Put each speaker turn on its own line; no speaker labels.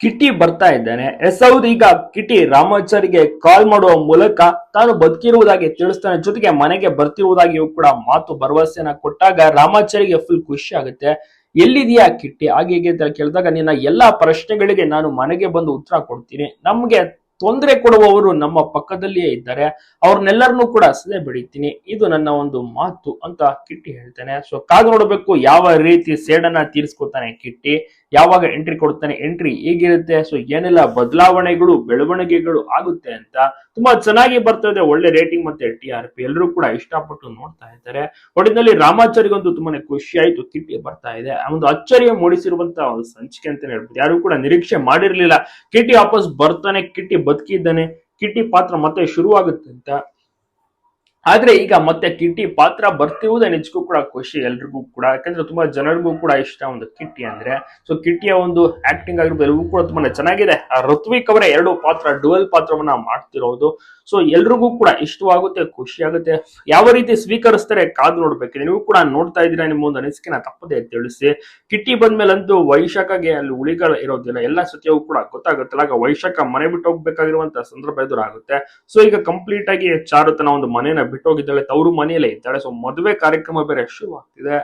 ಕಿಟಿ ಬರ್ತಾ ಇದ್ದಾನೆ. ಎಸ್, ಹೌದು, ಈಗ ಕಿಟಿ ರಾಮಾಚಾರಿಗೆ ಕಾಲ್ ಮಾಡುವ ಮೂಲಕ ತಾನು ಬದುಕಿರುವುದಾಗಿ ತಿಳಿಸ್ತಾನೆ. ಜೊತೆಗೆ ಮನೆಗೆ ಬರ್ತಿರುವುದಾಗಿಯೂ ಕೂಡ ಮಾತು ಭರವಸೆಯನ್ನ ಕೊಟ್ಟಾಗ ರಾಮಾಚಾರಿಗೆ ಫುಲ್ ಖುಷಿ ಆಗುತ್ತೆ. ಎಲ್ಲಿದೆಯಾ ಕಿಟ್ಟಿ? ಹಾಗೆ ಅಂತ ಕೇಳಿದಾಗ ನಿನ್ನ ಎಲ್ಲಾ ಪ್ರಶ್ನೆಗಳಿಗೆ ನಾನು ಮನೆಗೆ ಬಂದು ಉತ್ತರ ಕೊಡ್ತೀನಿ. ನಮ್ಗೆ ತೊಂದರೆ ಕೊಡುವವರು ನಮ್ಮ ಪಕ್ಕದಲ್ಲಿಯೇ ಇದ್ದಾರೆ. ಅವ್ರನ್ನೆಲ್ಲರನ್ನೂ ಕೂಡ ಸದೆ ಬೆಳಿತೀನಿ. ಇದು ನನ್ನ ಒಂದು ಮಾತು ಅಂತ ಕಿಟ್ಟಿ ಹೇಳ್ತಾನೆ. ಸೊ ಕಾದು ನೋಡಬೇಕು ಯಾವ ರೀತಿ ಸೇಡನ್ನ ತೀರಿಸ್ಕೊತಾನೆ ಕಿಟ್ಟಿ. ಯಾವಾಗ ಎಂಟ್ರಿ ಕೊಡ್ತಾನೆ ಎಂಟ್ರಿ ಹೇಗಿರುತ್ತೆ? ಸೊ ಏನೆಲ್ಲ ಬದಲಾವಣೆಗಳು, ಬೆಳವಣಿಗೆಗಳು ಆಗುತ್ತೆ ಅಂತ ತುಂಬಾ ಚೆನ್ನಾಗಿ ಬರ್ತಾ ಇದೆ. ಒಳ್ಳೆ ರೇಟಿಂಗ್ ಮತ್ತೆ ಟಿ ಆರ್ ಪಿ ಎಲ್ಲರೂ ಕೂಡ ಇಷ್ಟಪಟ್ಟು ನೋಡ್ತಾ ಇದ್ದಾರೆ. ಒಟ್ಟಿನಲ್ಲಿ ರಾಮಾಚಾರಿಗಂತೂ ತುಂಬಾನೇ ಖುಷಿ ಆಯ್ತು ಕಿಟ್ಟಿ ಬರ್ತಾ ಇದೆ. ಒಂದು ಅಚ್ಚರಿಯ ಮೂಡಿಸಿರುವಂತಹ ಒಂದು ಸಂಚಿಕೆ ಅಂತಾನೆ ಹೇಳ್ಬೋದು. ಯಾರು ಕೂಡ ನಿರೀಕ್ಷೆ ಮಾಡಿರ್ಲಿಲ್ಲ. ಕಿಟ್ಟಿ ವಾಪಸ್ ಬರ್ತಾನೆ ಕಿಟ್ಟಿ ಬದುಕಿದ್ದಾನೆ. ಕಿಟ್ಟಿ ಪಾತ್ರ ಮತ್ತೆ ಶುರುವಾಗುತ್ತೆ ಅಂತ ಆದ್ರೆ ಈಗ ಮತ್ತೆ ಕಿಟ್ಟಿ ಪಾತ್ರ ಬರ್ತಿರುವುದೇ ನಿಜಕ್ಕೂ ಕೂಡ ಖುಷಿ, ಎಲ್ರಿಗೂ ಕೂಡ. ಯಾಕಂದ್ರೆ ತುಂಬಾ ಜನರಿಗೂ ಕೂಡ ಇಷ್ಟ ಒಂದು ಕಿಟ್ಟಿ ಅಂದ್ರೆ. ಸೊ ಕಿಟ್ಟಿಯ ಒಂದು ಆಕ್ಟಿಂಗ್ ಆಗಿರ್ಬೋದು ಎಲ್ಲವೂ ಕೂಡ ತುಂಬಾನೇ ಚೆನ್ನಾಗಿದೆ. ಋತ್ವಿಕ್ ಅವರೇ ಎರಡು ಪಾತ್ರ ಡುವೆಲ್ ಪಾತ್ರವನ್ನ ಮಾಡ್ತಿರೋದು. ಸೊ ಎಲ್ರಿಗೂ ಕೂಡ ಇಷ್ಟವಾಗುತ್ತೆ ಖುಷಿ ಆಗುತ್ತೆ ಯಾವ ರೀತಿ ಸ್ವೀಕರಿಸ್ತಾರೆ ಕಾದು ನೋಡ್ಬೇಕು. ನೀವು ಕೂಡ ನೋಡ್ತಾ ಇದ್ದೀರಾ ನಿಮ್ಮ ಒಂದು ಅನಿಸಿಕೆನ ತಪ್ಪದೆ ತಿಳಿಸಿ. ಕಿಟ್ಟಿ ಬಂದ್ಮೇಲಂತೂ ವೈಶಾಖಗೆ ಅಲ್ಲಿ ಉಳಿಗಳ ಇರೋದಿಲ್ಲ. ಎಲ್ಲ ಸತ್ಯವೂ ಕೂಡ ಗೊತ್ತಾಗುತ್ತಲ್ಲ. ಆಗ ವೈಶಾಖ ಮನೆ ಬಿಟ್ಟು ಹೋಗ್ಬೇಕಾಗಿರುವಂತಹ ಸಂದರ್ಭ ಎದುರಾಗುತ್ತೆ. ಸೊ ಈಗ ಕಂಪ್ಲೀಟ್ ಆಗಿ ಚಾರು ತನ್ನ ಒಂದು ಮನೆಯನ್ನ ಬಿಟ್ಟೋಗಿದ್ದಾಳೆ. ತವರು ಮನೆಯಲ್ಲೇ ಇದ್ದಾಳೆ. ಸೊ ಮದುವೆ ಕಾರ್ಯಕ್ರಮ ಬೇರೆ ಶುರು ಆಗ್ತಿದೆ.